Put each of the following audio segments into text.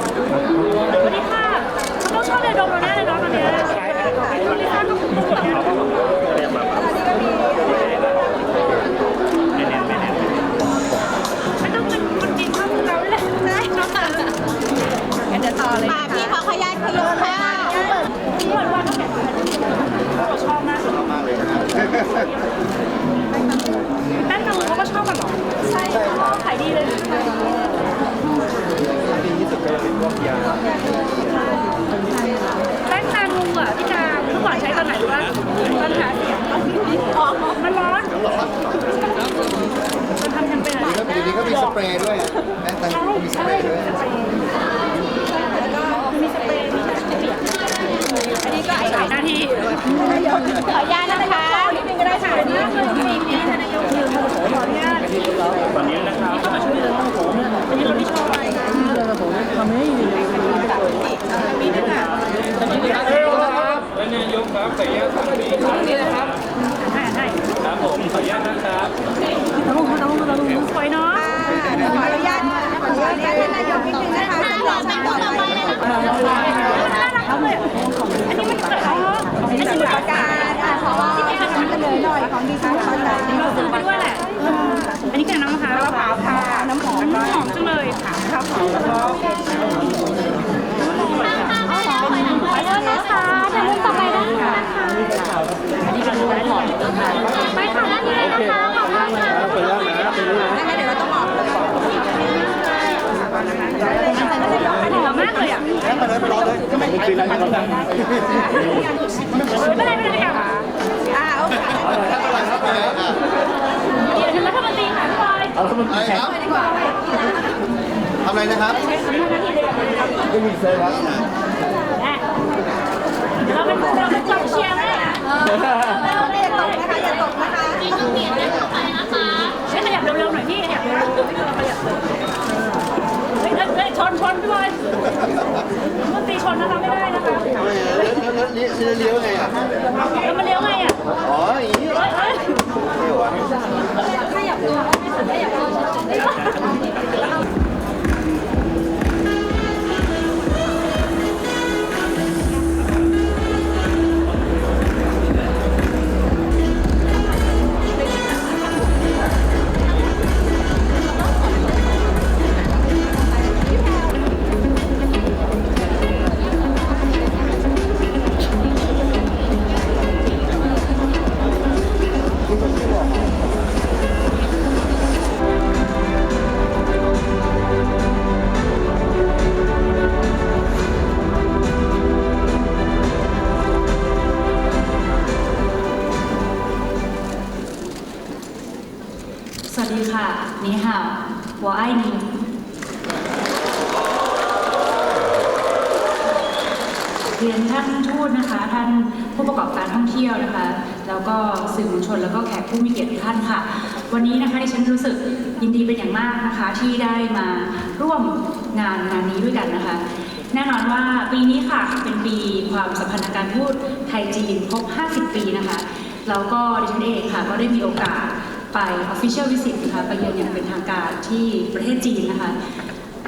สวัสดีค่ะมันต้องชอบเลยดมเราแน่เลยเนาะตอนนี้วัสดีค่ะต้องพูดแบบนี้ไม่ต้องมันมันจริมากเลยแหละได้ต่อเลยพี่ขอขยายขยงค่ะที่เอนว่าต้อแข่งมากเลยแป้งตะลุเขาก็ชอบกันหรอใช่ขายดีเลย 了。 อหน่อยของดิฉันประกาซื้อไปด้วยแหละ อันนี้คือน้ำมะพร้าวมะพร้าวค่ะน้ำหอมหอมจังเลยค่ะน้ำหอมแล้วก็ไปเลยนะคะเดี๋ยวรุ่นต่อไปนะคะอันนี้ก็รู้แล้วหอมไปค่ะด้านนี้เลยนะคะขอบคุณค่ะขออนุญาตนะเป็นไงนะคะเดี๋ยวเราต้องออกหอมมากเลยอะไปเลยไปรอเลยไมไม่คืออะไรครับไม่ได้ไม่ได้ค่ะ อ่าโอเคถ้าอะไรครับไปเลยอะเดี๋ยวถึงรัฐมนตรีค่ะพี่บอยเอาแล้วมันอะไรแข็งครับทำอะไรนะครับไม่มีเซลล์ครับเดี๋ยวเราเป็นเราเป็นกองเชียร์แม่เราไม่อย่าตกนะคะอย่าตกนะคะให้ขยับเร็วๆหน่อยพี่ขยับเร็วๆพี่เราขยับเฮ้ยเฮ้ยชนชนพี่บอยมันตีชนนะคะไม่ได้นะคะแล้วแล้วเลี้ยวเลี้ยวไงอะ ย ค่ะนี่ฮาไอ้นิเรียนท่านทูตนะคะ ท่านผู้ประกอบการท่องเที่ยวนะคะ แล้วก็สื่อมวลชนแล้วก็แขกผู้มีเกียรติทุกท่านค่ะ วันนี้นะคะดิฉันรู้สึกยินดีเป็นอย่างมากนะคะ ที่ได้มาร่วมงานงานนี้ด้วยกันนะคะ แน่นอนว่าปีนี้ค่ะเป็นปีความสัมพันธ์การทูตไทยจีนครบ 50 ปีนะคะ แล้วก็ดิฉันเองค่ะก็ได้มีโอกาส ไป Official Visit นะคะไปเยือนอย่างเป็นทางการที่ประเทศจีนนะคะ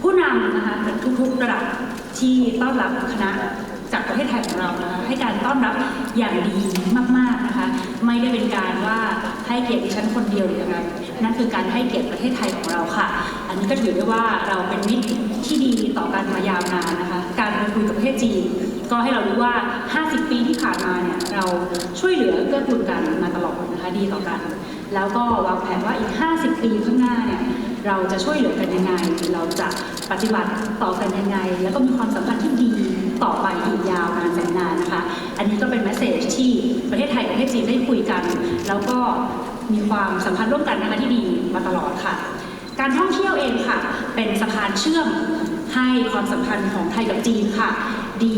ผู้นำนะคะทุกๆระดับที่ต้อนรับคณะจากประเทศไทยของเรานะคะให้การต้อนรับอย่างดีมากๆนะคะไม่ได้เป็นการว่าให้เกียรติดิฉันคนเดียวหรือยังไงนั่นคือการให้เกียรติประเทศไทยของเราค่ะ อันนี้ก็ถือได้ว่าเราเป็นมิตรที่ดีต่อกันมายาวนานนะคะ การไปคุยกับประเทศจีน ก็ให้เรารู้ว่า 50 ปีที่ผ่านมาเนี่ยเราช่วยเหลือเกื้อกูลกันมาตลอดนะคะดีต่อกัน แล้วก็วางแผนว่าอีก 50 ปีข้างหน้าเนี่ยเราจะช่วยเหลือกันยังไง เราจะปฏิบัติต่อกันยังไง แล้วก็มีความสัมพันธ์ที่ดีต่อไปอีกยาวนานแสนนานนะคะ อันนี้ก็เป็นแมสเซจที่ประเทศไทยกับประเทศจีนได้คุยกัน แล้วก็มีความสัมพันธ์ร่วมกันนะคะที่ดีมาตลอดค่ะ การท่องเที่ยวเองค่ะ เป็นสะพานเชื่อมให้ความสัมพันธ์ของไทยกับจีนค่ะ ดี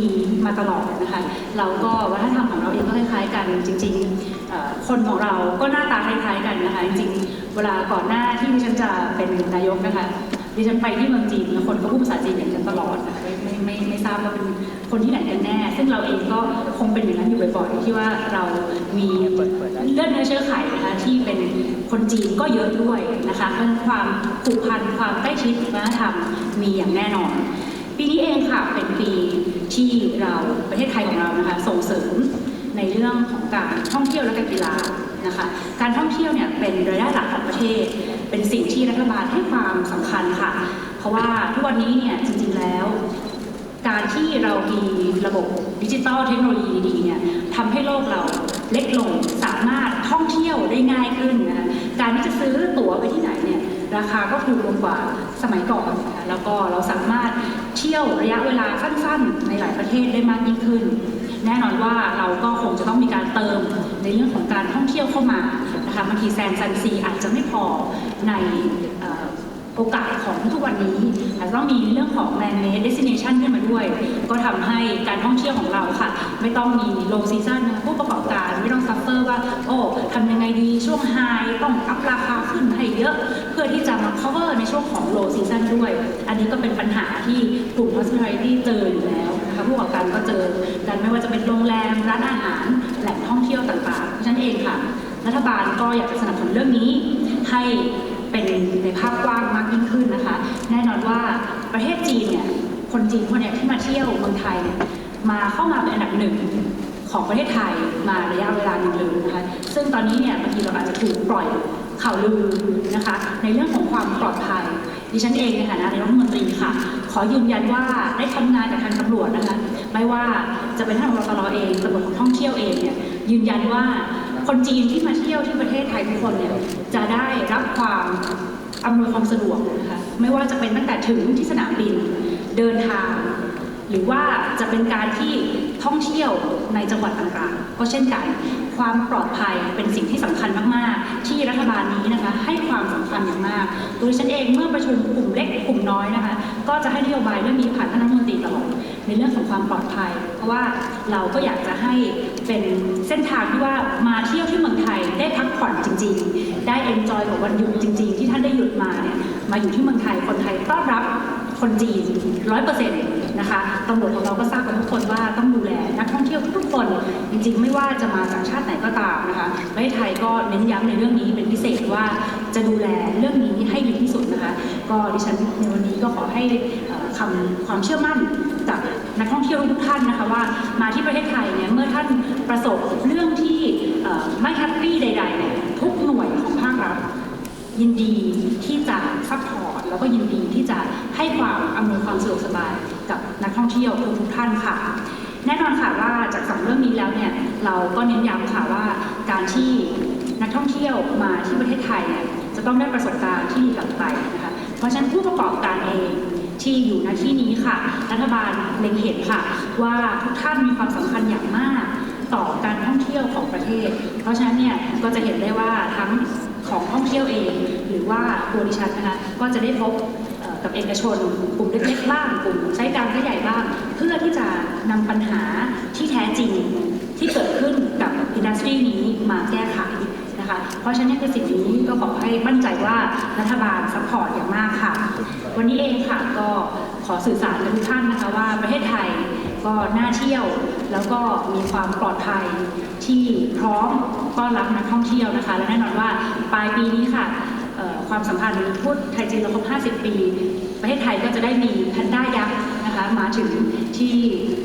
มาตลอดนะคะแล้วก็วัฒนธรรมของเราเองก็คล้ายๆกันจริงๆ คนของเราก็หน้าตาคล้ายๆกันนะคะจริงๆ เวลาก่อนหน้าที่ดิฉันจะเป็นนายกนะคะดิฉันไปที่เมืองจีนคนก็พูดภาษาจีนอย่างฉันตลอดนะคะไม่ไม่ไม่ทราบว่าเป็นคนที่ไหนกันแน่ ซึ่งเราเองก็คงเป็นอย่างนั้นอยู่บ่อยๆที่ว่าเรามีเลือดเนื้อเชื้อไขนะคะที่เป็นคนจีนก็เยอะด้วยนะคะเพราะฉะนั้นความผูกพันความใกล้ชิดวัฒนธรรมมีอย่างแน่นอน ปีนี้เองค่ะเป็นปี ที่เราประเทศไทยของเรานะคะส่งเสริมในเรื่องของการท่องเที่ยวและการกีฬานะคะการท่องเที่ยวเนี่ยเป็นรายได้หลักของประเทศ เป็นสิ่งที่รัฐบาลให้ความสำคัญค่ะ เพราะว่าทุกวันนี้เนี่ยจริงๆแล้ว การที่เรามีระบบดิจิตอลเทคโนโลยีดีๆเนี่ยทำให้โลกเราเล็กลงสามารถท่องเที่ยวได้ง่ายขึ้นนะคะการที่จะซื้อ ราคาก็ถูกลงกว่าสมัยก่อนนะคะแล้วก็เราสามารถเที่ยวระยะเวลาสั้นๆ ในหลายประเทศได้มากยิ่งขึ้น แน่นอนว่าเราก็คงจะต้องมีการเติมในเรื่องของการท่องเที่ยวเข้ามานะคะบางทีแซนซันซีอาจจะไม่พอใน โอกาสของทุกวันนี้อาจจะต้องมีเรื่องของ land made destination ขึ้นมาด้วย ก็ทำให้การท่องเที่ยวของเราค่ะ ไม่ต้องมี low season นผู้ประกอบการไม่ต้อง suffer ว่า โอ้ทำยังไงดีช่วง high ต้องอัพราคาขึ้นให้เยอะ เพื่อที่จะมา cover ในช่วงของ low season ด้วย อันนี้ก็เป็นปัญหาที่กลุ่ม hospitality เจออยู่แล้วนะคะผู้ประกอบการก็เจอกันไม่ว่าจะเป็นโรงแรมร้านอาหารแหล่งท่องเที่ยวต่างๆเพราะฉะนั้นเองค่ะรัฐบาลก็อยากจะสนับสนุนเรื่องนี้ให้ เป็นในภาพกว้างมากยิ่งขึ้นนะคะ แน่นอนว่าประเทศจีนเนี่ยคนจีนคนเนี่ยที่มาเที่ยวเมืองไทยเนี่ยมาเข้ามาเป็นอันดับหนึ่งของประเทศไทยมาระยะเวลาหนึ่งเลยนะคะซึ่งตอนนี้เนี่ยบางทีเราอาจจะถูกปล่อยข่าวลือนะคะในเรื่องของความปลอดภัยดิฉันเองในฐานะนายรัฐมนตรีค่ะ ขอยืนยันว่าได้ทำงานกับทางตำรวจนะคะไม่ว่าจะเป็นทางรตรเองตำรวจของท่องเที่ยวเองเนี่ยยืนยันว่า คนจีนที่มาเที่ยวที่ประเทศไทยทุกคนเนี่ยจะได้รับความอำนวยความสะดวกนะคะไม่ว่าจะเป็นตั้งแต่ถึงที่สนามบินเดินทาง หรือว่าจะเป็นการที่ท่องเที่ยวในจังหวัดต่างๆ ก็เช่นกันความปลอดภัยเป็นสิ่งที่สำคัญมากๆ ที่รัฐบาลนี้นะคะให้ความสำคัญอย่างมากโดยฉันเองเมื่อประชุมกลุ่มเล็กกลุ่มน้อยนะคะ ก็จะให้นโยบายเรื่องนี้ผ่านท่านรัฐมนตรีตลอดในเรื่องของความปลอดภัย เพราะว่าเราก็อยากจะให้ เป็นเส้นทางที่ว่ามาเที่ยวที่เมืองไทยได้พักผ่อนจริง ๆ ได้เอนจอยกับวันหยุดจริง ๆ ที่ท่านได้หยุดมาเนี่ยมาอยู่ที่เมืองไทยคนไทยต้อนรับคนจีนร้อยเปอร์เซ็นต์นะคะตำรวจของเราก็ทราบกันทุกคนว่าต้องดูแลนักท่องเที่ยวทุกคน จริงๆ ไม่ว่าจะมาจากชาติไหนก็ตามนะคะประเทศไทยก็เน้นย้ำในเรื่องนี้เป็นพิเศษว่าจะดูแลเรื่องนี้ให้ดีที่สุดนะคะ ก็ดิฉันในวันนี้ก็ขอให้คำความเชื่อมั่นจาก นักท่องเที่ยวทุกท่านนะคะว่ามาที่ประเทศไทยเนี่ยเมื่อท่านประสบเรื่องที่ไม่แฮปปี้ใดๆเนี่ยทุกหน่วยของภาครัฐยินดีที่จะซัพพอร์ตแล้วก็ยินดีที่จะให้ความอำนวยความสะดวกสบายกับนักท่องเที่ยวทุกท่านค่ะ แน่นอนค่ะว่าจากสองเรื่องนี้แล้วเนี่ยเราก็เน้นย้ำค่ะว่าการที่นักท่องเที่ยวมาที่ประเทศไทยเนี่ยจะต้องได้ประสบการณ์ที่ดีกลับไปนะคะเพราะฉะนั้นผู้ประกอบการเอง ที่อยู่ณที่นี้ค่ะ รัฐบาลเล็งเห็นค่ะ ว่าทุกท่านมีความสำคัญอย่างมากต่อการท่องเที่ยวของประเทศ เพราะฉะนั้นเนี่ยก็จะเห็นได้ว่าทั้งของท่องเที่ยวเอง หรือว่าตัวดิฉันนะคะก็จะได้พบกับเอกชนกลุ่มเล็กๆบ้างกลุ่มใช้การใช้ใหญ่บ้าง เพื่อที่จะนำปัญหาที่แท้จริงที่เกิดขึ้นกับอินดัสทรีนี้มาแก้ไข นะคะ เพราะฉะนั้นคือสิ่งนี้ก็ขอให้มั่นใจว่ารัฐบาลซัพพอร์ตอย่างมากค่ะ วันนี้เองค่ะก็ขอสื่อสารกับทุกท่านนะคะว่าประเทศไทยก็น่าเที่ยวแล้วก็มีความปลอดภัยที่พร้อมต้อนรับนักท่องเที่ยวนะคะ และแน่นอนว่าปลายปีนี้ค่ะความสัมพันธ์พูดไทยจีนเราครบ 50 ปี ประเทศไทยก็จะได้มีแพนด้ายักษ์ มาถึงที่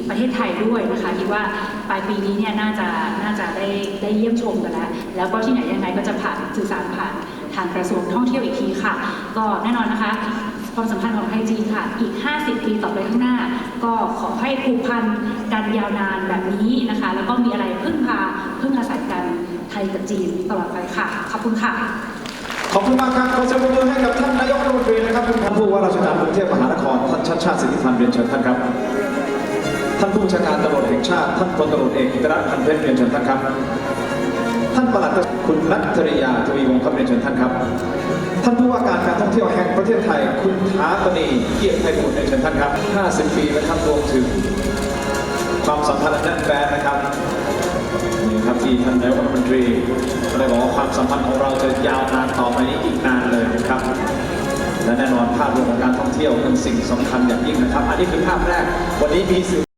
ประเทศไทยด้วยนะคะคิดว่าปลายปีนี้เนี่ยน่าจะน่าจะได้ได้เยี่ยมชมกันแล้ว แล้วก็ที่ไหนยังไงก็จะผ่านสื่อสารผ่านทางกระทรวงท่องเที่ยวอีกทีค่ะ ก็แน่นอนนะคะความสัมพันธ์ของไทยจีนค่ะ อีก 50 ปีต่อไปข้างหน้า ก็ขอให้ผูกพันกันยาวนานแบบนี้นะคะ แล้วก็มีอะไรพึ่งพาพึ่งอาศัยกันไทยกับจีนตลอดไปค่ะ ขอบคุณค่ะ ขอบคุณมากครับขอเสียงปรบมือให้กับท่านนายกรัฐมนตรีนะครับท่านผู้ว่าราชการกรุงเทพมหานครท่านชัดชาติสิทธิพันธ์เรียนเชิญท่านครับ ท่านผู้บัญชาการตำรวจแห่งชาติ ท่านพลตำรวจเอกอิรัตพันเพชรเรียนเชิญท่านครับ ท่านปลัดคุณนัทธริยาทวีวงศ์ครับเรียนเชิญท่านครับ ท่านผู้ว่าการการท่องเที่ยวแห่งประเทศไทย คุณถาปณีเกียรติไทยบุตรเรียนเชิญท่านครับ 50 ปีนะครับรวมถึง ความสัมพันธ์อันแน่นแฟนนะครับนี่ครับที่ท่านนายกรัฐมนตรีก็ได้บอกว่าความสัมพันธ์ของเราจะยาวนานต่อไปนี้อีกนานเลยนะครับและแน่นอนภาพรวมของการท่องเที่ยวเป็นสิ่งสำคัญอย่างยิ่งนะครับ อันนี้คือภาพแรกวันนี้มีสื่อ